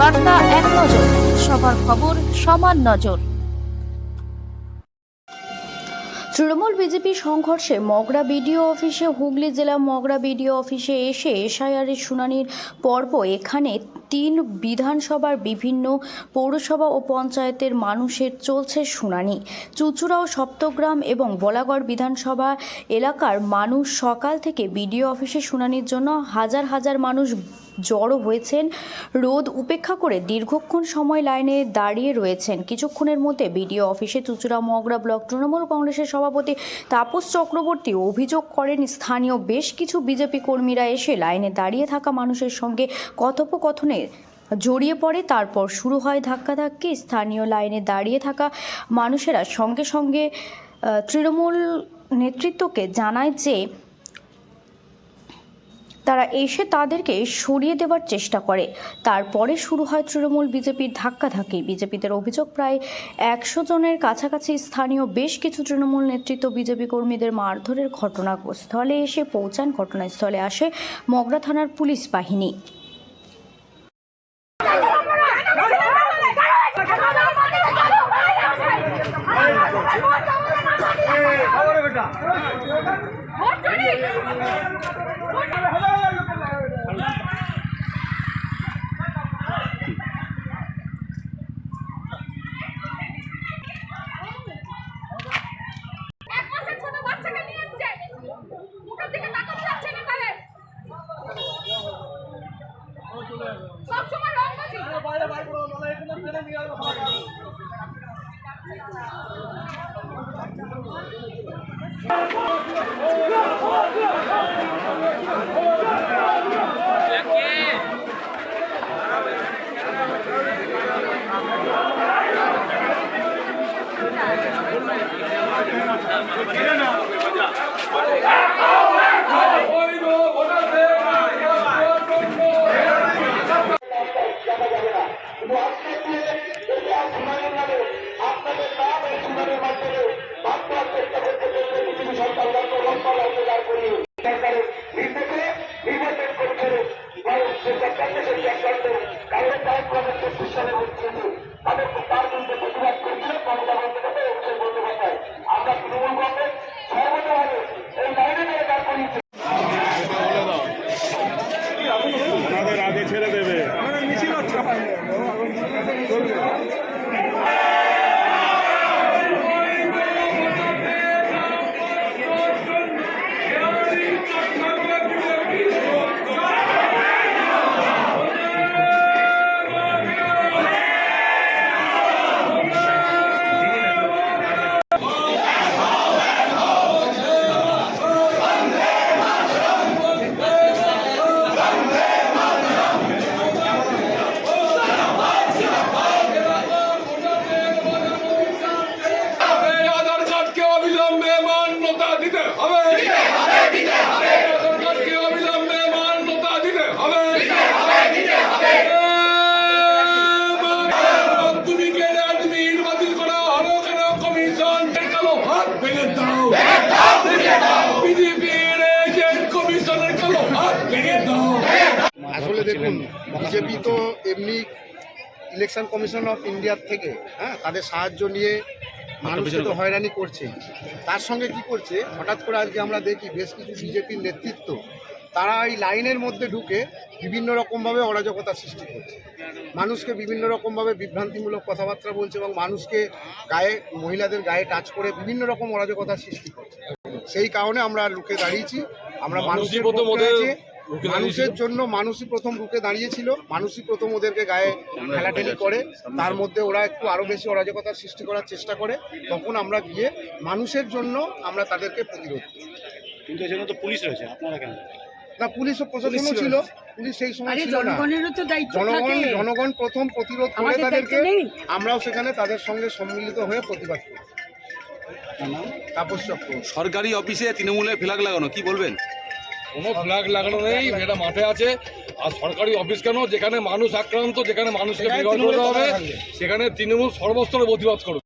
বার্তা এক নজর, সবার খবর সমান নজর। তৃণমূল বিজেপি সংঘর্ষে মগরা বিডিও অফিসে, হুগলি জেলা মগরা বিডিও অফিসে এসে এসআইআরের শুনানির পর্ব, এখানে তিন বিধানসভার বিভিন্ন পৌরসভা ও পঞ্চায়েতের মানুষের চলছে শুনানি। চুচুড়া ও সপ্তগ্রাম এবং বলাগড় বিধানসভা এলাকার মানুষ সকাল থেকে বিডিও অফিসে শুনানির জন্য হাজার হাজার মানুষ জড়ো হয়েছেন। রোদ উপেক্ষা করে দীর্ঘক্ষণ সময় লাইনে দাঁড়িয়ে রয়েছেন। কিছুক্ষণের মধ্যে বিডিও অফিসে চুচুড়া মগরা ব্লক তৃণমূল কংগ্রেসের সভাপতি তাপস চক্রবর্তী অভিযোগ করেন, স্থানীয় বেশ কিছু বিজেপি কর্মীরা এসে লাইনে দাঁড়িয়ে থাকা মানুষের সঙ্গে কথোপকথনে জড়িয়ে পড়ে। তারপর শুরু হয় ধাক্কাধাক্কি। স্থানীয় লাইনে দাঁড়িয়ে থাকা মানুষেরা সঙ্গে সঙ্গে তৃণমূল নেতৃত্বকে জানায় যে তারা এসে তাদেরকে সরিয়ে দেওয়ার চেষ্টা করে তারপরে শুরু হয় তৃণমূল বিজেপির ধাক্কাধাক্কি বিজেপিদের অভিযোগ প্রায় একশো জনের কাছাকাছি স্থানীয় বেশ কিছু তৃণমূল নেতৃত্ব বিজেপি কর্মীদের মারধরের ঘটনাস্থলে এসে পৌঁছান ঘটনাস্থলে আসে মগরা থানার পুলিশ বাহিনী Gracias. ওনাদের কালো হাত ভেঙে দাও। বিজেপির এজেন্ট কমিশনের কালো হাত ভেঙে দাও। আসলে দেখুন বিজেপি তো এমনি ইলেকশন কমিশন অফ ইন্ডিয়ার থেকে হ্যাঁ তাদের সাহায্য নিয়ে মানুষকে তো হয়রানি করছে। তার সঙ্গে কি করছে? হঠাৎ করে আজকে আমরা দেখি বেশ কিছু বিজেপির নেতৃত্ব তারা এই লাইনের মধ্যে ঢুকে বিভিন্ন রকমভাবে অরাজকতা সৃষ্টি করছে। মানুষকে বিভিন্ন রকমভাবে বিভ্রান্তিমূলক কথাবার্তা বলছে এবং মানুষকে গায়ে মহিলাদের গায়ে টাচ করে বিভিন্ন রকম অরাজকতা সৃষ্টি করছে। সেই কারণে আমরা রুখে দাঁড়িয়েছি। আমরা মানুষের মানুষের জন্য মানুষই প্রথম রুখে দাঁড়িয়েছিল। মানুষই প্রথম ওদেরকে গায়ে ঠেলাঠেলি করে। তার মধ্যে ওরা একটু আরও বেশি অরাজকতার সৃষ্টি করার চেষ্টা করে। তখন আমরা গিয়ে মানুষের জন্য আমরা তাদেরকে প্রতিরোধ করি। কিন্তু এখানে তো পুলিশ রয়েছে। আপনারা কেন? না পুলিশ ও প্রশাসনও ছিল। পুলিশ সেই সময় ছিল না। তো জনগণ জনগণ প্রথম প্রতিরোধ করে তাদেরকে আমরাও সেখানে তাদের সঙ্গে সম্মিলিত হয়ে প্রতিবাদ করি। তাপস চক্র। সরকারি অফিসে তৃণমূলের ফ্ল্যাগ লাগানো কি বলবেন? কোনো ফ্ল্যাগ লাগানো নেই এটা মাঠে আছে। আর সরকারি অফিস কেন? যেখানে মানুষ আক্রান্ত যেখানে মানুষকে করা হবে সেখানে তৃণমূল সর্বস্তরে প্রতিবাদ করবে।